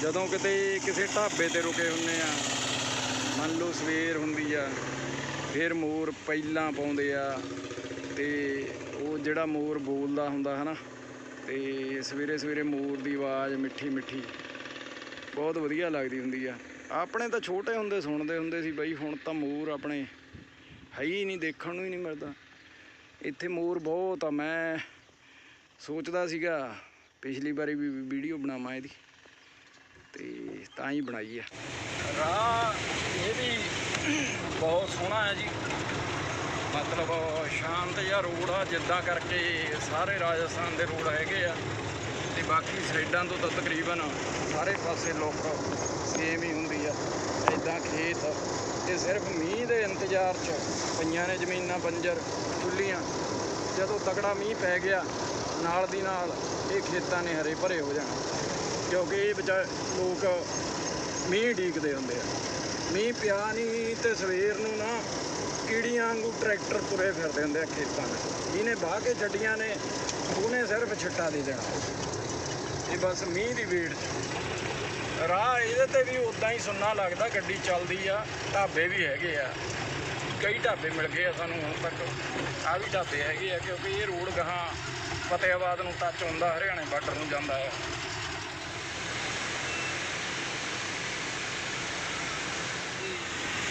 ਜਦੋਂ ਕਿਤੇ ਕਿਸੇ ਢਾਬੇ ਤੇ ਰੁਕੇ ਹੁੰਨੇ ਆ, ਮੰਨ ਲਓ ਸਵੇਰ ਹੁੰਦੀ ਆ, ਫਿਰ ਮੋਰ ਪਹਿਲਾਂ ਪਾਉਂਦੇ ਆ ਤੇ ਉਹ ਜਿਹੜਾ ਮੋਰ ਬੋਲਦਾ ਹੁੰਦਾ ਹਨਾ, ਤੇ ਸਵੇਰੇ ਸਵੇਰੇ ਮੋਰ ਦੀ ਆਵਾਜ਼ ਮਿੱਠੀ ਮਿੱਠੀ ਬਹੁਤ ਵਧੀਆ ਲੱਗਦੀ ਹੁੰਦੀ ਆ। ਆਪਣੇ ਤਾਂ ਛੋਟੇ ਹੁੰਦੇ ਸੁਣਦੇ ਹੁੰਦੇ ਸੀ ਬਈ, ਹੁਣ ਤਾਂ ਮੋਰ ਆਪਣੇ ਹੈ ਹੀ ਨਹੀਂ, ਦੇਖਣ ਨੂੰ ਹੀ ਨਹੀਂ ਮਿਲਦਾ। ਇੱਥੇ ਮੋਰ ਬਹੁਤ ਆ, ਮੈਂ ਸੋਚਦਾ ਸੀਗਾ, ਪਿਛਲੀ ਵਾਰੀ ਵੀ ਵੀਡੀਓ ਬਣਾਵਾਂ ਇਹਦੀ। ਤੇ ਤਾਂ ਹੀ ਬਣਾਈ ਆ। ਰਾਹ ਇਹ ਵੀ ਬਹੁਤ ਸੋਹਣਾ ਹੈ ਜੀ। ਮਤਲਬ ਸ਼ਾਂਤ ਜਿਹਾ ਰੋਡ ਆ, ਜਿੱਦਾਂ ਕਰਕੇ ਸਾਰੇ ਰਾਜਸਥਾਨ ਦੇ ਰੋਡ ਹੈਗੇ ਆ। ਤੇ ਬਾਕੀ ਸਾਈਡਾਂ ਤੋਂ ਤਾਂ ਤਕਰੀਬਨ ਸਾਰੇ ਪਾਸੇ ਲੋਕ ਸੇਮ ਹੀ ਹੁੰਦੀ ਆ। ਇਦਾਂ ਖੇਤ ਤੇ ਸਿਰਫ ਮੀਂਹ ਦੇ ਇੰਤਜ਼ਾਰ 'ਚ ਪਈਆਂ ਨੇ ਜ਼ਮੀਨਾਂ, ਬੰਜਰ ਚੁੱਲੀਆਂ ਜਦੋਂ ਤਕੜਾ ਮੀਂਹ ਪੈ ਗਿਆ, ਨਾਲ ਦੀ ਨਾਲ ਇਹ ਖੇਤਾਂ ਨੇ ਹਰੇ ਭਰੇ ਹੋ ਜਾਣਾ। ਕਿਉਂਕਿ ਇਹ ਵਿਚਾਰ ਲੋਕ ਮੀਂਹ ਢੀਕਦੇ ਹੁੰਦੇ ਆ। ਮੀਂਹ ਪਿਆ ਨਹੀਂ ਤੇ ਸਵੇਰ ਨੂੰ ਨਾ ਕੀੜੀਆਂ ਵਾਂਗੂ ਟਰੈਕਟਰ ਤੁਰੇ ਫਿਰਦੇ ਹੁੰਦੇ ਆ ਖੇਤਾਂ 'ਚ ਜਿਹਨੇ ਬਾਹ ਕੇ ਛੱਡੀਆਂ ਨੇ, ਉਹਨੇ ਸਿਰਫ ਛਿੱਟਾ ਦੇ ਦੇਣਾ। ਇਹ ਬਸ ਮੀਂਹ ਦੀ ਵੇੜ 'ਚ। ਰਾਹ ਇਹਦੇ ਤੇ ਵੀ ਉਦਾਂ ਹੀ ਸੁੰਨਾ ਲੱਗਦਾ, ਗੱਡੀ ਚੱਲਦੀ ਆ, ਢਾਬੇ ਵੀ ਹੈਗੇ ਆ। ਕਈ ਢਾਬੇ ਮਿਲ ਗਏ ਆ ਸਾਨੂੰ ਹੁਣ ਤੱਕ। ਆ ਵੀ ਢਾਬੇ ਹੈਗੇ ਆ, ਕਿਉਂਕਿ ਇਹ ਰੋਡ ਗਾਹਾਂ ਫਤਿਆਬਾਦ ਨੂੰ ਟੱਚ ਹੁੰਦਾ, ਹਰਿਆਣੇ ਬਾਰਡਰ ਨੂੰ ਜਾਂਦਾ ਹੈ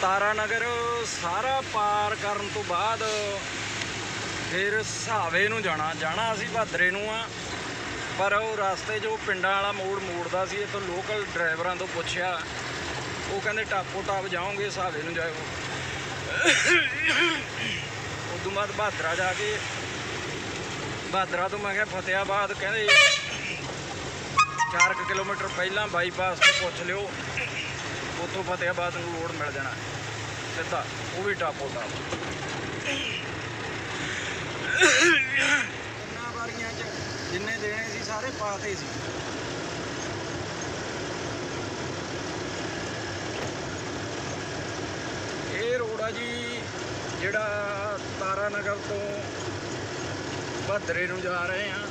ਤਾਰਾ ਨਗਰ ਸਾਰਾ ਪਾਰ ਕਰਨ ਤੋਂ ਬਾਅਦ ਫਿਰ ਸਾਵੇ ਨੂੰ ਜਾਣਾ ਜਾਣਾ ਅਸੀਂ ਭਾਦਰੇ ਨੂੰ ਆ। ਪਰ ਉਹ ਰਸਤੇ ਜੋ ਪਿੰਡਾਂ ਵਾਲਾ ਮੋੜ ਮੋੜਦਾ ਸੀ ਇੱਥੋਂ ਲੋਕਲ ਡਰਾਈਵਰਾਂ ਤੋਂ ਪੁੱਛਿਆ। ਉਹ ਕਹਿੰਦੇ, ਟਾਪੋ ਟਾਪ ਜਾਓਗੇ ਸਾਵੇ ਨੂੰ ਜਾਓ ਉਦੋਂ ਬਾਅਦ ਭਾਦਰਾ ਜਾ ਕੇ ਭਾਦਰਾ ਤੋਂ ਮੈਂ ਕਿਹਾ ਫਤਿਆਬਾਦ ਕਹਿੰਦੇ 4 ਕਿਲੋਮੀਟਰ ਪਹਿਲਾਂ ਬਾਈਪਾਸ ਤੋਂ ਪੁੱਛ ਲਿਓ। ਉੱਥੋਂ ਫਤਿਆਬਾਦ ਨੂੰ ਰੋਡ ਮਿਲ ਜਾਣਾ। ਸਿੱਧਾ, ਉਹ ਵੀ ਟਾਪੋ ਟਾਪ ਇੰਨਾ ਵਾਰੀਆਂ ਚ ਜਿੰਨੇ ਦੇਣੇ ਸੀ, ਸਾਰੇ ਪਾਤੇ ਸੀ। ਇਹ ਰੋਡ ਆ ਜੀ, ਜਿਹੜਾ ਤਾਰਾ ਨਗਰ ਤੋਂ ਭਦਰੇ ਨੂੰ ਜਾ ਰਹੇ ਆ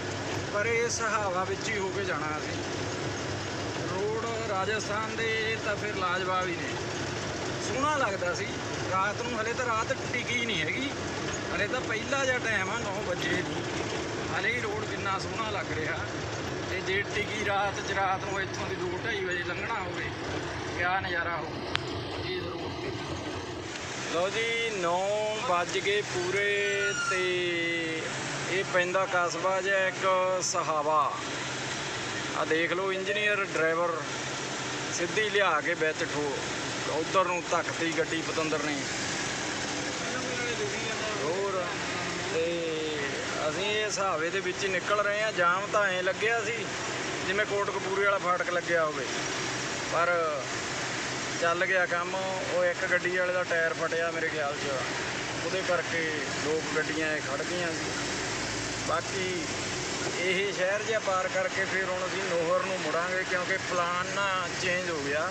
ਪਰ ਇਹ ਸਹਾਵਾ ਵਿੱਚ ਹੀ ਹੋ ਕੇ ਜਾਣਾ ਅਸੀਂ। ਰਾਜਸਥਾਨ ਦੇ ਤਾਂ ਫਿਰ ਲਾਜਵਾਬ ਹੀ ਨੇ। ਸੋਹਣਾ ਲੱਗਦਾ ਸੀ। ਰਾਤ ਨੂੰ ਹਲੇ ਤਾਂ ਰਾਤ ਟਿਕੀ ਨਹੀਂ ਹੈਗੀ। ਹਲੇ ਤਾਂ ਪਹਿਲਾ ਜਿਹਾ ਟਾਈਮ ਆ 9 ਵਜੇ ਨਹੀਂ ਹਲੇ ਹੀ ਰੋਡ ਕਿੰਨਾ ਸੋਹਣਾ ਲੱਗ ਰਿਹਾ। ਤੇ ਜੇ ਟਿਕੀ ਰਾਤ ਚ ਰਾਤ ਨੂੰ ਇੱਥੋਂ ਦੀ 2:30 ਵਜੇ ਲੰਘਣਾ ਹੋਵੇ, ਕਿਆ ਨਜ਼ਾਰਾ ਹੋ ਇਸ ਰੋਡ ਤੇ ਲਓ ਜੀ 9 ਵੱਜ ਗਏ ਪੂਰੇ ਤੇ ਇਹ ਪੈਂਦਾ ਕਸਬਾ ਜਿਹਾ ਇੱਕ ਸਹਾਵਾ। ਆ ਦੇਖ ਲਓ ਇੰਜੀਨੀਅਰ ਡਰਾਈਵਰ ਸਿੱਧੀ ਲਿਆ ਕੇ ਵਿੱਚ ਠੋ, ਉਧਰ ਨੂੰ ਧੱਕਤੀ ਗੱਡੀ ਪਤੰਦਰ ਨੇ। ਹੋਰ, ਤੇ ਅਸੀਂ ਇਸ ਹਾਵੇ ਦੇ ਵਿੱਚ ਹੀ ਨਿਕਲ ਰਹੇ ਆ ਜਾਮ ਤਾਂ ਐ ਲੱਗਿਆ ਸੀ, ਜਿਵੇਂ ਕੋਟਕਪੂਰੇ ਵਾਲਾ ਫਾਟਕ ਲੱਗਿਆ ਹੋਵੇ। ਪਰ ਚੱਲ ਗਿਆ ਕੰਮ, ਉਹ ਇੱਕ ਗੱਡੀ ਵਾਲੇ ਦਾ ਟਾਇਰ ਫਟਿਆ ਮੇਰੇ ਖਿਆਲ 'ਚ। ਉਹਦੇ ਕਰਕੇ ਲੋਕ ਗੱਡੀਆਂ ਐ ਖੜ ਗਈਆਂ ਸੀ। ਬਾਕੀ ਇਹ ਸ਼ਹਿਰ ਜਿਹਾ ਪਾਰ ਕਰਕੇ ਫਿਰ ਹੁਣ ਅਸੀਂ ਨੋਹਰ ਨੂੰ ਮੁੜਾਂਗੇ ਕਿਉਂਕਿ ਪਲਾਨ ਨਾ ਚੇਂਜ ਹੋ ਗਿਆ।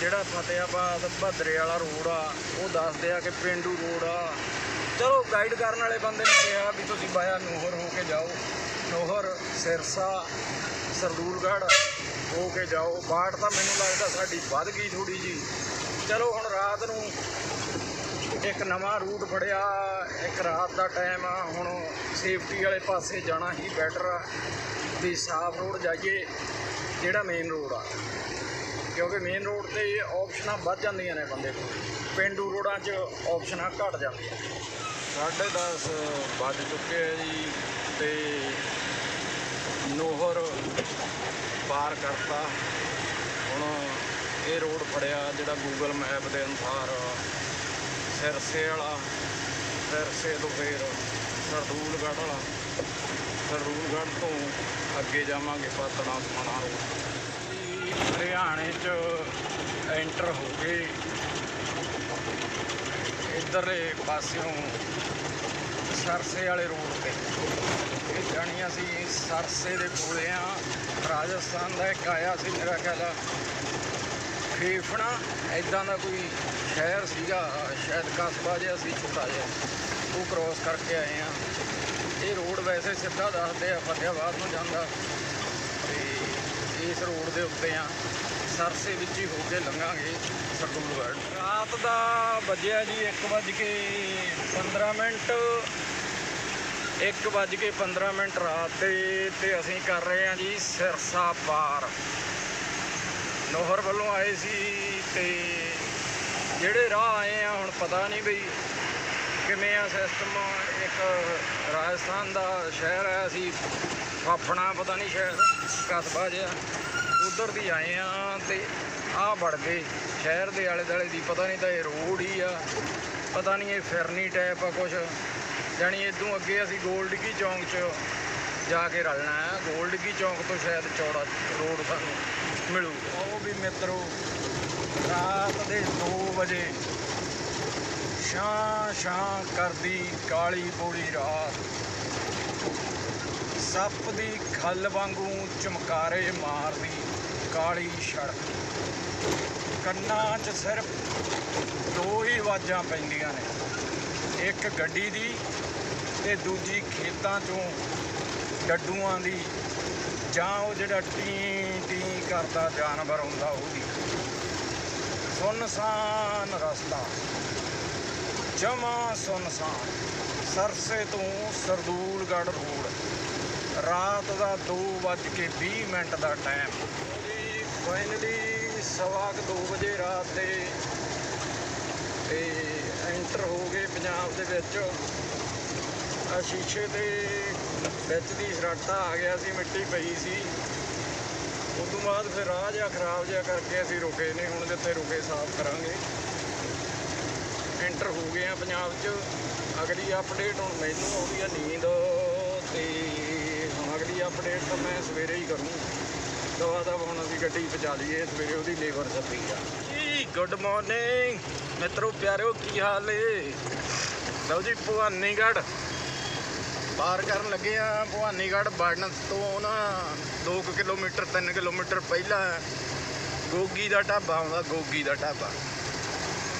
ਜਿਹੜਾ ਫਤਿਆਬਾਦ ਭਦਰੇ ਵਾਲਾ ਰੋਡ ਆ, ਉਹ ਦੱਸਦੇ ਆ ਕਿ ਪਿੰਡੂ ਰੋਡ ਆ। ਚਲੋ ਗਾਈਡ ਕਰਨ ਵਾਲੇ ਬੰਦੇ ਨੇ ਕਿਹਾ ਵੀ ਤੁਸੀਂ ਬਾਇਆ ਨੋਹਰ ਹੋ ਕੇ ਜਾਓ। ਨੋਹਰ ਸਿਰਸਾ, ਸਰਦੂਲਗੜ੍ਹ ਹੋ ਕੇ ਜਾਓ। ਬਾਟ ਤਾਂ ਮੈਨੂੰ ਲੱਗਦਾ ਸਾਡੀ ਵੱਧ ਗਈ ਥੋੜੀ ਜੀ ਚਲੋ ਹੁਣ ਰਾਤ ਨੂੰ ਇੱਕ ਨਵਾਂ ਰੂਟ ਫੜਿਆ। ਇੱਕ ਰਾਤ ਦਾ ਟਾਈਮ ਆ। ਹੁਣ ਸੇਫਟੀ ਵਾਲੇ ਪਾਸੇ ਜਾਣਾ ਹੀ ਬੈਟਰ ਆ। ਵੀ ਸਾਫ਼ ਰੋਡ ਜਾਈਏ, ਜਿਹੜਾ ਮੇਨ ਰੋਡ ਆ। ਕਿਉਂਕਿ ਮੇਨ ਰੋਡ ਤੇ ਆਪਸ਼ਨਾਂ ਵੱਧ ਜਾਂਦੀਆਂ ਨੇ ਬੰਦੇ ਕੋਲ। ਪਿੰਡੂ ਰੋਡਾਂ 'ਚ ਆਪਸ਼ਨਾਂ ਘਟ ਜਾਂਦੀਆਂ ਸਾਢੇ ਦਸ ਵੱਜ ਚੁੱਕੇ ਆ ਜੀ ਤੇ ਨੋਹਰ ਪਾਰ ਕਰਤਾ। ਹੁਣ ਇਹ ਰੋਡ ਫੜਿਆ ਜਿਹੜਾ ਗੂਗਲ ਮੈਪ ਦੇ ਅਨੁਸਾਰ। ਸਿਰਸੇ ਵਾਲਾ, ਸਿਰਸੇ ਤੋਂ ਫੇਰ ਸਰਦੂਲਗੜ੍ਹ ਵਾਲਾ। ਸਰਦੂਲਗੜ੍ਹ ਤੋਂ ਅੱਗੇ ਜਾਵਾਂਗੇ ਪਾਤਣਾ ਸਮਾਣਾ ਰੋਡ। ਹਰਿਆਣੇ ਚ ਐਂਟਰ ਹੋ ਗਏ। ਇਧਰਲੇ ਪਾਸਿਓਂ ਸਰਸੇ ਵਾਲੇ ਰੋਡ ਤੇ। ਇਹ ਜਾਣੀ ਅਸੀਂ ਸਰਸੇ ਦੇ ਕੋਲੇ ਆ। ਰਾਜਸਥਾਨ ਦਾ ਇੱਕ ਆਇਆ ਸੀ, ਮੇਰਾ ਖਿਆਲ ਆ ਫੇਫਣਾ ਐਦਾਂ ਦਾ ਕੋਈ ਸ਼ਹਿਰ ਸੀਗਾ ਸ਼ਾਇਦ ਕਸਬਾ ਜਿਹਾ ਸੀ, ਛੋਟਾ ਜਿਹਾ। ਉਹ ਕ੍ਰੋਸ ਕਰਕੇ ਆਏ ਆ ਇਹ ਰੋਡ ਵੈਸੇ ਸਿੱਧਾ ਦੱਸਦੇ ਆ ਫਤਿਆਬਾਦ ਨੂੰ ਜਾਂਦਾ। ਤੇ ਇਸ ਰੋਡ ਦੇ ਉੱਤੇ ਆ। ਸਰਸੇ ਵਿੱਚ ਹੀ ਹੋ ਕੇ ਲੰਘਾਂਗੇ ਸਰਦੂਲਗੜ੍ਹ ਰਾਤ ਦਾ ਵੱਜਿਆ ਜੀ 1 ਵੱਜ ਕੇ 15 ਮਿੰਟ। 1 ਵੱਜ ਕੇ 15 ਮਿੰਟ ਰਾਤ ਦੇ ਤੇ ਅਸੀਂ ਕਰ ਰਹੇ ਹਾਂ ਜੀ ਸਿਰਸਾ ਪਾਰ। ਨੋਹਰ ਵੱਲੋਂ ਆਏ ਸੀ ਤੇ ਜਿਹੜੇ ਰਾਹ ਆਏ ਆ, ਹੁਣ ਪਤਾ ਨਹੀਂ ਬਈ ਕਿਵੇਂ ਆ ਸਿਸਟਮ ਇੱਕ ਰਾਜਸਥਾਨ ਦਾ ਸ਼ਹਿਰ ਆ ਅਸੀਂ ਫਾਫਣਾ, ਪਤਾ ਨਹੀਂ ਸ਼ਹਿਰ ਕਸਬਾ ਜਿਹਾ। ਉਧਰ ਦੀ ਆਏ ਆ ਤੇ ਆ ਵੜ ਗਏ। ਸ਼ਹਿਰ ਦੇ ਆਲੇ ਦੁਆਲੇ ਦੀ ਪਤਾ ਨਹੀਂ ਤਾਂ ਇਹ ਰੋਡ ਹੀ ਆ। ਪਤਾ ਨਹੀਂ ਇਹ ਫਿਰਨੀ ਟਾਈਪ ਆ ਕੁਛ। ਜਾਣੀ ਇਦੋਂ ਅੱਗੇ ਅਸੀਂ ਗੋਲਡਕੀ ਚੌਂਕ 'ਚ ਜਾ ਕੇ ਰਲਣਾ ਹੈ ਗੋਲਡਕੀ ਚੌਂਕ ਤੋਂ ਸ਼ਾਇਦ ਚੌੜਾ ਰੋਡ ਸਾਨੂੰ ਮਿਲੂ। ਉਹ ਵੀ ਮਿੱਤਰੋ, ਰਾਤ ਦੇ 2 ਵਜੇ ਛਾਂ ਛਾਂ ਕਰਦੀ ਕਾਲੀ ਪੂਰੀ ਰਾਤ। ਸੱਪ ਦੀ ਖੱਲ ਵਾਂਗੂ ਚਮਕਾਰੇ ਮਾਰਦੀ ਕਾਲੀ ਛੜ ਕੰਨਾਂ 'ਚ ਸਿਰਫ ਦੋ ਹੀ ਆਵਾਜ਼ਾਂ ਪੈਂਦੀਆਂ ਨੇ। ਇੱਕ ਗੱਡੀ ਦੀ ਤੇ ਦੂਜੀ ਖੇਤਾਂ 'ਚੋਂ ਡੱਡੂਆਂ ਦੀ। ਜਾਂ ਉਹ ਜਿਹੜਾ ਟੀ ਕਰਦਾ ਜਾਨਵਰ ਹੁੰਦਾ ਉਹਦੀ ਸੁਨਸਾਨ ਰਸਤਾ। ਜਮਾ ਸੁਨਸਾਨ। ਸਰਸੇ ਤੋਂ ਸਰਦੂਲਗੜ੍ਹ ਰੋਡ। ਰਾਤ ਦਾ 2:20 ਮਿੰਟ ਦਾ ਟਾਈਮ। ਜੀ ਫਾਈਨਲੀ ਸਵਾ ਕੁ ਦੋ ਵਜੇ ਰਾਤ ਦੇ। ਤੇ ਐਂਟਰ ਹੋ ਗਏ ਪੰਜਾਬ ਦੇ ਵਿੱਚ। ਆ ਸ਼ੀਸ਼ੇ ਦੇ ਵਿੱਚ ਦੀ ਸਰਾਟਾ ਆ ਗਿਆ ਸੀ, ਮਿੱਟੀ ਪਈ ਸੀ। ਉਸ ਤੋਂ ਬਾਅਦ ਫਿਰ ਰਾਹ ਜਿਹਾ ਖਰਾਬ ਜਿਹਾ ਕਰਕੇ ਅਸੀਂ ਰੁਕੇ ਨਹੀਂ, ਹੁਣ ਜਿੱਥੇ ਰੁਕੇ ਸਾਫ਼ ਕਰਾਂਗੇ। ਐਂਟਰ ਹੋ ਗਏ ਆ ਪੰਜਾਬ 'ਚ। ਅਗਲੀ ਅਪਡੇਟ ਹੁਣ ਮੈਨੂੰ ਆਉਂਦੀ ਆ ਨੀਂਦ ਤੇ ਹੁਣ ਅਗਲੀ ਅਪਡੇਟ ਤਾਂ ਮੈਂ ਸਵੇਰੇ ਹੀ ਕਰੂੰ। ਦਵਾ ਦਾ ਹੁਣ ਅਸੀਂ ਗੱਡੀ ਪਹੁੰਚਾ ਲਈਏ, ਸਵੇਰੇ ਉਹਦੀ ਲੇਬਰ ਸੱਦੀ ਆ। ਜੀ ਗੁੱਡ ਮਾਰਨਿੰਗ ਮਿੱਤਰੋ, ਪਿਆਰਿਓ, ਕੀ ਹਾਲ ਏ? ਲਓ ਜੀ, ਭਵਾਨੀਗੜ੍ਹ। ਪਾਰ ਕਰਨ ਲੱਗੇ ਆ ਭਵਾਨੀਗੜ੍ਹ ਵੜਨ ਤੋਂ ਨਾ 2 ਕਿਲੋਮੀਟਰ 3 ਕਿਲੋਮੀਟਰ ਪਹਿਲਾਂ ਗੋਗੀ ਦਾ ਢਾਬਾ ਆਉਂਦਾ, ਗੋਗੀ ਦਾ ਢਾਬਾ।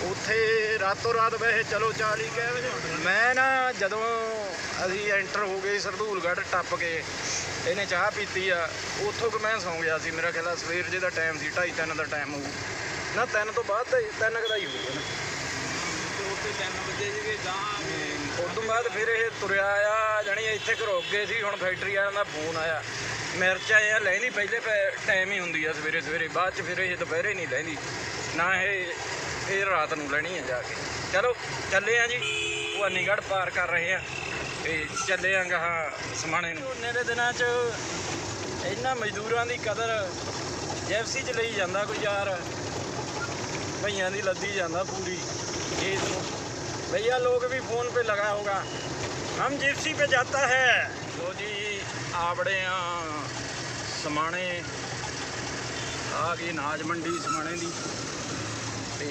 ਉੱਥੇ ਰਾਤੋਂ ਰਾਤ ਵੈਸੇ ਚਲੋ 40 ਕਹਿ ਵਜੇ ਮੈਂ ਨਾ ਜਦੋਂ ਅਸੀਂ ਐਂਟਰ ਹੋ ਗਏ ਸਰਦੂਲਗੜ੍ਹ, ਟੱਪ ਕੇ ਇਹਨੇ ਚਾਹ ਪੀਤੀ ਆ, ਉੱਥੋਂ ਕਿ ਮੈਂ ਸੌਂ ਗਿਆ ਸੀ। ਮੇਰਾ ਖਿਆਲ ਆ ਸਵੇਰ ਜੇ ਦਾ ਟਾਈਮ ਸੀ 2:30 3 ਦਾ ਟਾਈਮ ਹੋਊ। ਨਾ 3 ਤੋਂ ਬਾਅਦ ਤਾਂ 3 ਕੁ ਦਾ ਹੀ ਹੋਊਗਾ ਤੋਂ ਉਦੋਂ ਬਾਅਦ ਫਿਰ ਇਹ ਤੁਰਿਆ ਆਇਆ ਜਾਨੀ ਇੱਥੇ ਘਰੋਂ ਅੱਗੇ ਸੀ, ਹੁਣ ਫੈਕਟਰੀ ਵਾਲਿਆਂ ਦਾ ਫੋਨ ਆਇਆ। ਮਿਰਚਾਂ ਇਹ ਲੈਣੀ ਪਹਿਲੇ ਟਾਈਮ ਹੀ ਹੁੰਦੀ ਆ ਸਵੇਰੇ ਸਵੇਰੇ, ਬਾਅਦ ਚ ਫਿਰ ਇਹ ਦੁਪਹਿਰੇ ਨਹੀਂ ਲੈਂਦੀ। ਨਾ ਇਹ ਫਿਰ ਰਾਤ ਨੂੰ ਲੈਣੀ ਆ ਜਾ ਕੇ। ਚਲੋ, ਚੱਲੇ ਆ ਜੀ। ਭਵਾਨੀਗੜ੍ਹ ਪਾਰ ਕਰ ਰਹੇ ਆ। ਇਹ ਚੱਲੇ ਆ ਗਾ ਸਮਾਣੇ ਨੂੰ। ਝੋਨੇ ਦੇ ਦਿਨਾਂ 'ਚ ਇਹਨਾਂ ਮਜ਼ਦੂਰਾਂ ਦੀ ਕਦਰ ਜੈਫਸੀ 'ਚ ਲਈ ਜਾਂਦਾ ਕੋਈ ਯਾਰ। ਭਈਆਂ ਦੀ ਲੱਦੀ ਜਾਂਦਾ ਪੂਰੀ। ਇਸ ਨੂੰ भैया लोग भी फोन पे लगा होगा हम जिप्सी पे जाता है लो जी आवड़े ਆ ਸਮਾਣੇ ਆ ਗਈ ਨਾਜ ਮੰਡੀ ਸਮਾਣੇ ਦੀ ਤੇ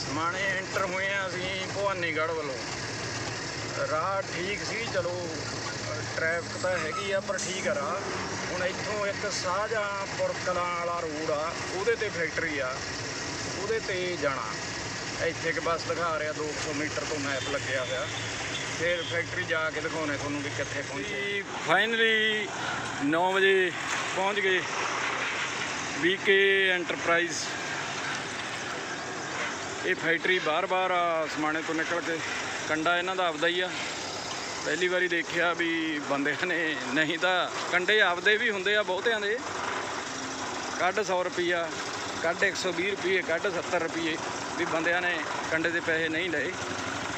ਸਮਾਣੇ ਐਂਟਰ ਹੋਏ ਆ ਅਸੀਂ ਭਵਾਨੀਗੜ੍ਹ ਵੱਲੋਂ ਰਾਹ ਠੀਕ ਸੀ ਚਲੋ ਟ੍ਰੈਫਿਕ ਤਾਂ ਹੈਗੀ ਆ ਪਰ ਠੀਕ ਆ ਰਾਹ ਹੁਣ ਇੱਥੋਂ ਇੱਕ ਸਾਹਜਹਾਂਪੁਰ ਕਲਾਂ ਵਾਲਾ ਰੋਡ ਆ ਉਹਦੇ ਤੇ ਫੈਕਟਰੀ ਆ ਉਹਦੇ ਤੇ ਜਾਣਾ ਇੱਥੇ ਇੱਕ ਬੱਸ ਦਿਖਾ ਰਿਹਾ 200 ਮੀਟਰ ਤੋਂ ਮੈਪ ਲੱਗਿਆ ਹੋਇਆ। ਫਿਰ ਫੈਕਟਰੀ ਜਾ ਕੇ ਦਿਖਾਉਣੇ ਤੁਹਾਨੂੰ ਵੀ ਕਿੱਥੇ ਪਹੁੰਚੇ। ਫਾਈਨਲੀ 9 ਵਜੇ ਪਹੁੰਚ ਗਏ। ਬੀਕੇ ਐਂਟਰਪ੍ਰਾਈਜ਼ ਇਹ ਫੈਕਟਰੀ ਬਾਰ-ਬਾਰ ਆ, ਸਮਾਣੇ ਤੋਂ ਨਿਕਲ ਕੇ। ਕੰਡਾ ਇਹਨਾਂ ਦਾ ਆਪਦਾ ਹੀ ਆ। ਪਹਿਲੀ ਵਾਰੀ ਦੇਖਿਆ ਵੀ ਬੰਦਿਆਂ ਨੇ, ਨਹੀਂ ਤਾਂ ਕੰਡੇ ਆਪਦੇ ਵੀ ਹੁੰਦੇ ਆ ਬਹੁਤਿਆਂ ਦੇ। ਕੱਢ 100 ਰੁਪਈਆ, ਕੱਢ 120 ਰੁਪਏ ਕੱਢ 70 ਰੁਪਏ ਵੀ ਬੰਦਿਆਂ ਨੇ ਕੰਡੇ ਦੇ ਪੈਸੇ ਨਹੀਂ ਲਏ।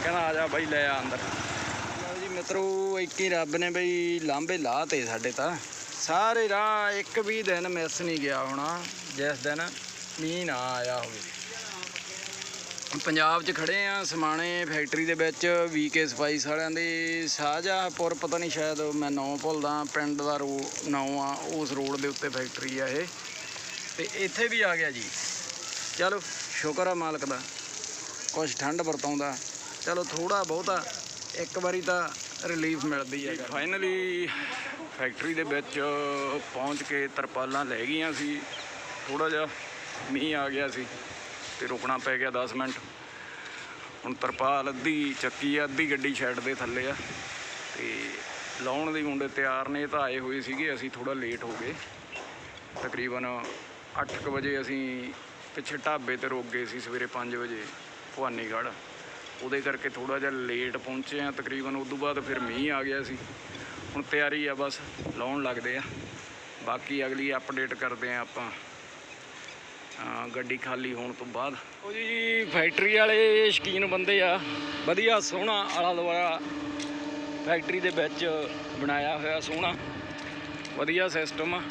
ਕਹਿੰਦਾ, ਆ ਜਾ ਬਾਈ, ਲੈ ਆ ਅੰਦਰ। ਲਓ ਜੀ ਮਿੱਤਰੋ, ਇੱਕ ਹੀ ਰੱਬ ਨੇ ਬਈ ਲਾਂਬੇ ਲਾਤੇ ਸਾਡੇ ਤਾਂ। ਸਾਰੇ ਰਾਹ ਇੱਕ ਵੀ ਦਿਨ ਮਿਸ ਨਹੀਂ ਗਿਆ ਹੋਣਾ। ਜਿਸ ਦਿਨ ਮੀਂਹ ਨਾ ਆਇਆ ਹੋਵੇ। ਪੰਜਾਬ 'ਚ ਖੜੇ ਆ ਸਮਾਣੇ ਫੈਕਟਰੀ ਦੇ ਵਿੱਚ ਵੀਕੇ ਸਪਾਈਸ ਵਾਲਿਆਂ ਦੇ। ਸਾਜਾਪੁਰ ਪਤਾ ਨਹੀਂ ਸ਼ਾਇਦ ਮੈਂ ਨਾਂ ਭੁੱਲਦਾ, ਪਿੰਡ ਦਾ ਰੋ, ਨਾਂ ਆ, ਉਸ ਰੋਡ ਦੇ ਉੱਤੇ ਫੈਕਟਰੀ ਆ ਇਹ। ਤੇ ਇੱਥੇ ਵੀ ਆ ਗਿਆ ਜੀ। ਚਲੋ। ਸ਼ੁਕਰ ਆ ਮਾਲਕ ਦਾ। ਕੁਛ ਠੰਡ ਵਰਤਾਉਂਦਾ। ਚਲੋ ਥੋੜਾ ਬਹੁਤਾ ਇੱਕ ਵਾਰੀ ਤਾਂ ਰਿਲੀਫ ਮਿਲਦੀ ਹੈ। ਫਾਈਨਲੀ ਫੈਕਟਰੀ ਦੇ ਵਿੱਚ ਪਹੁੰਚ ਕੇ ਤਰਪਾਲਾਂ ਲੈ ਗਈਆਂ ਸੀ। ਥੋੜਾ ਜਿਹਾ ਮੀਂਹ ਆ ਗਿਆ ਸੀ ਤੇ ਰੁਕਣਾ ਪੈ ਗਿਆ 10 ਮਿੰਟ। ਹੁਣ ਤਰਪਾਲ ਅੱਧੀ ਚੱਕੀ ਆ, ਅੱਧੀ ਗੱਡੀ ਸ਼ੈੱਡ ਦੇ ਥੱਲੇ ਆ। ਤੇ ਲਾਉਣ ਦੇ ਮੁੰਡੇ ਤਿਆਰ ਨੇ ਤਾਂ ਆਏ ਹੋਏ ਸੀਗੇ। ਅਸੀਂ ਥੋੜਾ ਲੇਟ ਹੋ ਗਏ। ਤਕਰੀਬਨ 8:00 ਵਜੇ ਅਸੀਂ ਪਿੱਛੇ ਢਾਬੇ ਤੇ ਰੁਕ ਗਏ ਸੀ ਸਵੇਰੇ 5 ਵਜੇ, ਭਵਾਨੀਗੜ੍ਹ। ਉਹਦੇ ਕਰਕੇ ਥੋੜਾ ਜਿਹਾ ਲੇਟ ਪਹੁੰਚੇ ਆ ਤਕਰੀਬਨ ਉਸ ਤੋਂ ਬਾਅਦ ਫਿਰ ਮੀਂਹ ਆ ਗਿਆ ਸੀ। ਹੁਣ ਤਿਆਰੀ ਆ ਬਸ, ਲਾਉਣ ਲੱਗਦੇ ਆ। ਬਾਕੀ ਅਗਲੀ ਅਪਡੇਟ ਕਰਦੇ ਆ ਆਪਾਂ। ਗੱਡੀ ਖਾਲੀ ਹੋਣ ਤੋਂ ਬਾਅਦ। ਉਹ ਜੀ, ਫੈਕਟਰੀ ਵਾਲੇ ਸ਼ਕੀਨ ਬੰਦੇ ਆ। ਵਧੀਆ ਸੋਹਣਾ ਆਲਾ ਦੁਆਲਾ ਫੈਕਟਰੀ ਦੇ ਵਿੱਚ ਬਣਾਇਆ ਹੋਇਆ ਸੋਹਣਾ। ਵਧੀਆ ਸਿਸਟਮ ਆ।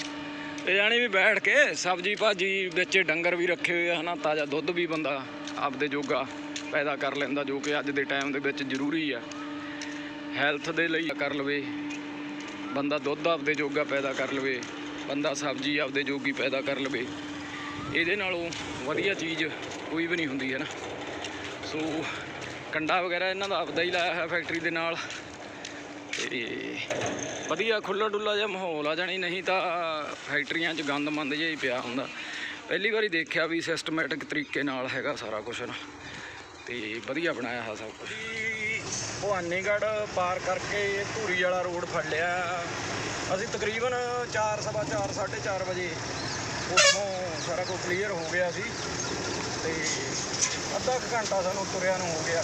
ਤੇ ਜਾਣੀ ਵੀ ਬੈਠ ਕੇ ਸਬਜੀ ਭਾਜੀ ਵਿੱਚ ਡੰਗਰ ਵੀ ਰੱਖੇ ਹੋਏ ਆ, ਹਨਾ, ਤਾਜ਼ਾ ਦੁੱਧ ਵੀ ਬੰਦਾ ਆਪਦੇ ਜੋਗਾ ਪੈਦਾ ਕਰ ਲੈਂਦਾ, ਜੋ ਕਿ ਅੱਜ ਦੇ ਟਾਈਮ ਦੇ ਵਿੱਚ ਜ਼ਰੂਰੀ ਆ। ਹੈਲਥ ਦੇ ਲਈ ਕਰ ਲਵੇ। ਬੰਦਾ ਦੁੱਧ ਆਪਦੇ ਜੋਗਾ ਪੈਦਾ ਕਰ ਲਵੇ। ਬੰਦਾ ਸਬਜੀ ਆਪਦੇ ਜੋਗੀ ਪੈਦਾ ਕਰ ਲਵੇ। ਇਹਦੇ ਨਾਲੋਂ ਵਧੀਆ ਚੀਜ਼ ਕੋਈ ਵੀ ਨਹੀਂ ਹੁੰਦੀ ਹੈ ਨਾ ਸੋ ਕੰਡਾ ਵਗੈਰਾ ਇਹਨਾਂ ਦਾ ਆਪਦਾ ਹੀ ਲਾਇਆ ਹੋਇਆ ਫੈਕਟਰੀ ਦੇ ਨਾਲ। ਤੇ ਵਧੀਆ ਖੁੱਲਾ ਡੁੱਲਾ ਜਿਹਾ ਮਾਹੌਲ ਆ, ਜਾਣੀ ਨਹੀਂ ਤਾਂ ਫੈਕਟਰੀਆਂ 'ਚ ਗੰਦ ਮੰਦ ਜਿਹਾ ਹੀ ਪਿਆ ਹੁੰਦਾ। ਪਹਿਲੀ ਵਾਰੀ ਦੇਖਿਆ ਵੀ ਸਿਸਟਮੈਟਿਕ ਤਰੀਕੇ ਨਾਲ ਹੈਗਾ ਸਾਰਾ ਕੁਝ ਨਾ। ਤੇ ਵਧੀਆ ਬਣਾਇਆ ਹੈ ਸਭ ਕੁਝ ਭਵਾਨੀਗੜ੍ਹ ਪਾਰ ਕਰਕੇ ਧੂਰੀ ਵਾਲਾ ਰੋਡ ਫੜ ਲਿਆ। ਅਸੀਂ ਤਕਰੀਬਨ 4 ਸਵਾ 4 4:30 ਵਜੇ ਉੱਥੋਂ ਸਾਰਾ ਕੁਝ ਕਲੀਅਰ ਹੋ ਗਿਆ ਸੀ। ਤੇ ਅੱਧਾ ਕੁ ਘੰਟਾ ਸਾਨੂੰ ਤੁਰਿਆ ਨੂੰ ਹੋ ਗਿਆ।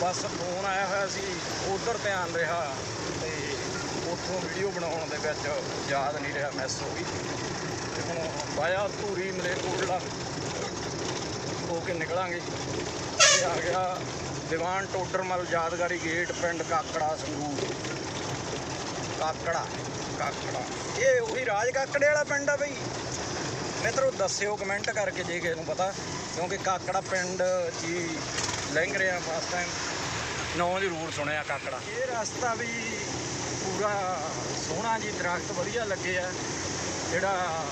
ਬਸ ਫੋਨ ਆਇਆ ਹੋਇਆ ਸੀ, ਉਧਰ ਧਿਆਨ ਰਿਹਾ ਤੇ ਉੱਥੋਂ ਵੀਡੀਓ ਬਣਾਉਣ ਦੇ ਵਿੱਚ ਯਾਦ ਨਹੀਂ ਰਿਹਾ ਮਿਸ ਹੋ ਗਈ। ਤੇ ਹੁਣ ਬਾਇਆ ਧੂਰੀ ਮਲੇਰਕੋਟਲਾ, ਹੋ ਕੇ ਨਿਕਲਾਂਗੇ। ਤੇ ਆ ਗਿਆ ਦੀਵਾਨ ਟੋਡਰਮਲ ਯਾਦਗਾਰੀ ਗੇਟ, ਪਿੰਡ ਕਾਕੜਾ ਸੰਗਰੂਰ। ਕਾਕੜਾ ਕਾਕੜਾ। ਇਹ ਉਹੀ ਰਾਜ ਕਾਕੜੇ ਵਾਲਾ ਪਿੰਡ ਆ ਬਈ। ਮਿੱਤਰੋ, ਦੱਸਿਓ ਕਮੈਂਟ ਕਰਕੇ ਜੇ ਕਿਸੇ ਨੂੰ ਪਤਾ, ਕਿਉਂਕਿ ਕਾਕੜਾ ਪਿੰਡ ਜੀ ਲੰਘ ਰਿਹਾ ਫਸਟ ਟਾਈਮ ਨਾਂ ਜ਼ਰੂਰ ਸੁਣਿਆ ਕਾਕੜਾ। ਇਹ ਰਸਤਾ ਵੀ ਪੂਰਾ ਸੋਹਣਾ ਜੀ, ਦਰਖਤ ਵਧੀਆ ਲੱਗੇ ਆ। ਜਿਹੜਾ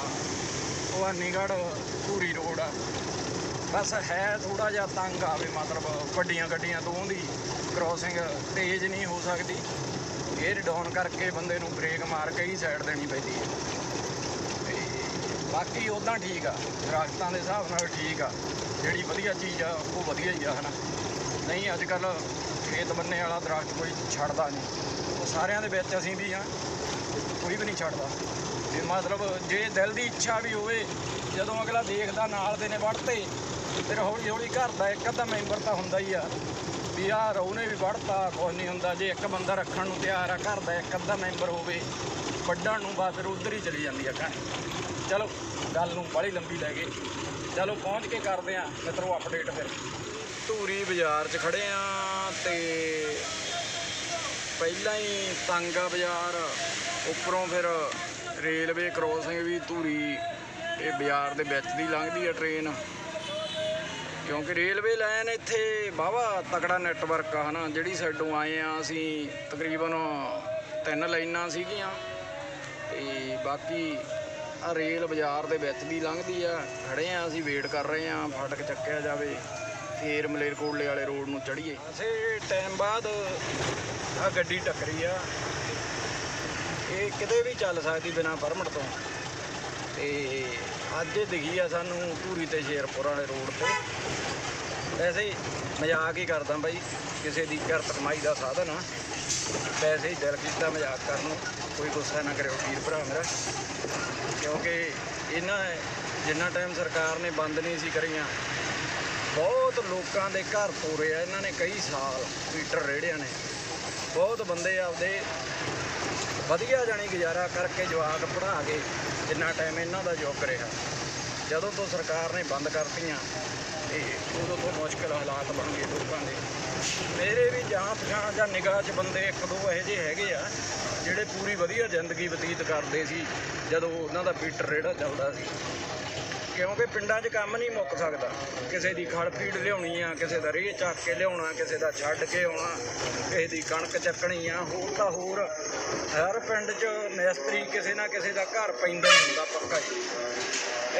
ਭਵਾਨੀਗੜ੍ਹ ਧੂਰੀ ਰੋਡ ਆ। ਬਸ ਹੈ ਥੋੜਾ ਜਿਹਾ ਤੰਗ ਆਵੇ, ਮਤਲਬ ਵੱਡੀਆਂ ਗੱਡੀਆਂ ਤੋਂ ਦੀ ਕ੍ਰੋਸਿੰਗ ਤੇਜ਼ ਨਹੀਂ ਹੋ ਸਕਦੀ। ਗੇਅਰ ਡਾਊਨ ਕਰਕੇ ਬੰਦੇ ਨੂੰ ਬ੍ਰੇਕ ਮਾਰ ਕੇ ਹੀ ਸਾਈਡ ਦੇਣੀ ਪੈਂਦੀ ਹੈ। ਬਾਕੀ ਉਦਾਂ ਠੀਕ ਆ। ਦਰਖਤਾਂ ਦੇ ਹਿਸਾਬ ਨਾਲ ਠੀਕ ਆ। ਜਿਹੜੀ ਵਧੀਆ ਚੀਜ਼ ਆ, ਉਹ ਵਧੀਆ ਹੀ ਆ, ਹਨਾ। ਨਹੀਂ ਅੱਜ ਕੱਲ ਖੇਤ ਬੰਨੇ ਵਾਲਾ ਦਰਖਤ ਕੋਈ ਛੱਡਦਾ ਨਹੀਂ। ਉਹ ਸਾਰਿਆਂ ਦੇ ਵਿੱਚ ਅਸੀਂ ਵੀ ਆ, ਕੋਈ ਵੀ ਨਹੀਂ ਛੱਡਦਾ। ਇਹ ਮਤਲਬ ਜੇ ਦਿਲ ਦੀ ਇੱਛਾ ਵੀ ਹੋਵੇ, ਜਦੋਂ ਅਗਲਾ ਦੇਖਦਾ ਨਾਲ ਦੇ ਨੇ ਵੜਤੇ ਫਿਰ ਹੌਲੀ ਹੌਲੀ ਘਰ ਦਾ ਇੱਕ ਅੱਧਾ ਮੈਂਬਰ ਤਾਂ ਹੁੰਦਾ ਹੀ ਆ। ਵੀ ਆ ਰੌਨੇ ਵੀ ਵੜਤਾ ਕੁਛ ਨਹੀਂ ਹੁੰਦਾ। ਜੇ ਇੱਕ ਬੰਦਾ ਰੱਖਣ ਨੂੰ ਤਿਆਰ ਆ, ਘਰ ਦਾ ਇੱਕ ਅੱਧਾ ਮੈਂਬਰ ਹੋਵੇ, ਵੱਢਣ ਨੂੰ ਬਸ ਫਿਰ ਉਧਰ ਹੀ ਚਲੀ ਜਾਂਦੀ ਆ ਕਹਾਣੀ ਚਲੋ, ਗੱਲ ਨੂੰ ਬੜੀ ਲੰਬੀ ਲੈ ਗਏ। ਚਲੋ, ਪਹੁੰਚ ਕੇ ਕਰਦੇ ਆ, ਮਿੱਤਰੋ ਅਪਡੇਟ ਫਿਰ। ਧੂਰੀ ਬਾਜ਼ਾਰ 'ਚ ਖੜੇ ਆ ਤੇ ਪਹਿਲਾਂ ਹੀ ਤੰਗਾ ਬਾਜ਼ਾਰ, ਉੱਪਰੋਂ ਫਿਰ ਰੇਲਵੇ ਕ੍ਰੋਸਿੰਗ ਵੀ ਧੂਰੀ, ਇਹ ਬਾਜ਼ਾਰ ਦੇ ਵਿੱਚ ਦੀ ਲੰਘਦੀ ਆ ਟ੍ਰੇਨ ਕਿਉਂਕਿ ਰੇਲਵੇ ਲਾਈਨ ਇੱਥੇ ਵਾਹਵਾ ਤਕੜਾ ਨੈਟਵਰਕ ਆ, ਹਨਾ? ਜਿਹੜੀ ਸਾਈਡੋਂ ਆਏ ਆ ਅਸੀਂ, ਤਕਰੀਬਨ ਤਿੰਨ ਲਾਈਨਾਂ ਸੀਗੀਆਂ। ਤੇ ਬਾਕੀ ਰੇਲ ਬਾਜ਼ਾਰ ਦੇ ਵਿੱਚ ਦੀ ਲੰਘਦੀ ਆ। ਖੜੇ ਆ, ਅਸੀਂ ਵੇਟ ਕਰ ਰਹੇ ਆ, ਫਾਟਕ ਚੱਕਿਆ ਜਾਵੇ, ਫੇਰ ਮਲੇਰਕੋਟਲੇ ਵਾਲੇ ਰੋਡ ਨੂੰ ਚੜੀਏ ਅਸੀਂ ਟਾਈਮ ਬਾਅਦ ਆ ਗੱਡੀ ਟੱਕਰੀ ਆ। ਇਹ ਕਿਤੇ ਵੀ ਚੱਲ ਸਕਦੀ ਬਿਨਾ ਪਰਮਿਟ ਤੋਂ। ਤੇ ਅੱਜ ਇਹ ਦਿਖੀ ਆ ਸਾਨੂੰ ਧੂਰੀ ਤੇ ਸ਼ੇਰਪੁਰ ਵਾਲੇ ਰੋਡ ਤੇ। ਵੈਸੇ ਹੀ ਮਜ਼ਾਕ ਹੀ ਕਰਦਾ ਬਾਈ, ਕਿਸੇ ਦੀ ਕਿਰਤ ਕਮਾਈ ਦਾ ਸਾਧਨ ਆ। ਵੈਸੇ ਹੀ ਦਿਲ ਕੀਤਾ ਮਜ਼ਾਕ ਕਰਨ ਨੂੰ। ਕੋਈ ਗੁੱਸਾ ਨਾ ਕਰਿਓ ਵੀਰ ਭਰਾ ਮੇਰਾ। ਕਿਉਂਕਿ ਇਹਨਾਂ ਜਿੰਨਾ ਟਾਈਮ ਸਰਕਾਰ ਨੇ ਬੰਦ ਨਹੀਂ ਸੀ ਕਰੀਆਂ, ਬਹੁਤ ਲੋਕਾਂ ਦੇ ਘਰ ਤੋਰੇ ਆ। ਇਹਨਾਂ ਨੇ ਕਈ ਸਾਲ ਪੀਟਰ ਰੇੜਿਆਂ ਨੇ। ਬਹੁਤ ਬੰਦੇ ਆਪਦੇ ਵਧੀਆ ਜਾਣੀ ਗੁਜ਼ਾਰਾ ਕਰਕੇ ਜਵਾਕ ਪੜ੍ਹਾ ਕੇ ਜਿੰਨਾ ਟਾਈਮ ਇਹਨਾਂ ਦਾ ਯੋਗ ਰਿਹਾ ਜਦੋਂ ਤੋਂ ਸਰਕਾਰ ਨੇ ਬੰਦ ਕਰਤੀਆਂ, ਤੇ ਉਦੋਂ ਤੋਂ ਮੁਸ਼ਕਲ ਹਾਲਾਤ ਬਣ ਗਏ ਲੋਕਾਂ ਦੇ। ਮੇਰੇ ਵੀ ਜਾਂ ਪਛਾਣ ਜਾਂ ਨਿਗਾਹ 'ਚ ਬੰਦੇ ਇੱਕ ਦੋ ਇਹੋ ਜਿਹੇ ਹੈਗੇ ਆ, ਜਿਹੜੇ ਪੂਰੀ ਵਧੀਆ ਜ਼ਿੰਦਗੀ ਬਤੀਤ ਕਰਦੇ ਸੀ, ਜਦੋਂ ਉਹਨਾਂ ਦਾ ਪੀਟਰ ਰੇੜਾ ਚੱਲਦਾ ਸੀ। ਕਿਉਂਕਿ ਪਿੰਡਾਂ 'ਚ ਕੰਮ ਨਹੀਂ ਮੁੱਕ ਸਕਦਾ। ਕਿਸੇ ਦੀ ਖੜ ਪੀੜ ਲਿਆਉਣੀ ਆ ਕਿਸੇ ਦਾ ਰੇਹ ਚੱਕ ਕੇ ਲਿਆਉਣਾ ਕਿਸੇ ਦਾ ਛੱਡ ਕੇ ਆਉਣਾ ਕਿਸੇ ਦੀ ਕਣਕ ਚੱਕਣੀ ਆ ਹੋਰ ਤਾਂ ਹੋਰ। ਹਰ ਪਿੰਡ 'ਚ ਮਿਸਤਰੀ ਕਿਸੇ ਨਾ ਕਿਸੇ ਦਾ ਘਰ ਪੈਂਦਾ ਹੀ ਹੁੰਦਾ ਪੱਕਾ ਹੀ।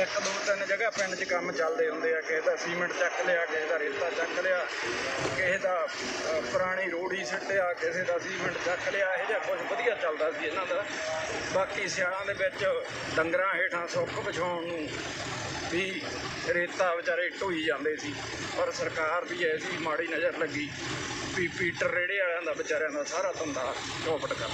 ਇੱਕ ਦੋ ਤਿੰਨ ਜਗ੍ਹਾ ਪਿੰਡ 'ਚ ਕੰਮ ਚੱਲਦੇ ਹੁੰਦੇ ਆ ਕਿਸੇ ਦਾ ਸੀਮੈਂਟ ਚੱਕ ਲਿਆ ਕਿਸੇ ਦਾ ਰੇਤਾ ਚੱਕ ਲਿਆ ਕਿਸੇ ਦਾ ਅ, ਪੁਰਾਣੀ ਰੋੜੀ ਸਿੱਟਿਆ ਕਿਸੇ ਦਾ ਸੀਮੈਂਟ ਚੱਕ ਲਿਆ ਇਹ ਜਿਹਾ ਕੁਝ ਵਧੀਆ ਚੱਲਦਾ ਸੀ ਇਹਨਾਂ ਦਾ। ਬਾਕੀ ਸਿਆਲਾਂ ਦੇ ਵਿੱਚ ਡੰਗਰਾਂ ਹੇਠਾਂ ਸੁੱਕ ਵਿਛਾਉਣ ਨੂੰ ਵੀ ਰੇਤਾ ਵਿਚਾਰੇ ਢੋਈ ਜਾਂਦੇ ਸੀ, ਪਰ ਸਰਕਾਰ ਦੀ ਐਸੀ ਮਾੜੀ ਨਜ਼ਰ ਲੱਗੀ ਵੀ ਪੀਟਰ ਰੇੜੇ ਵਾਲਿਆਂ ਦਾ ਵਿਚਾਰਿਆਂ ਦਾ ਸਾਰਾ ਧੰਦਾ ਚੌਪਟ ਕਰ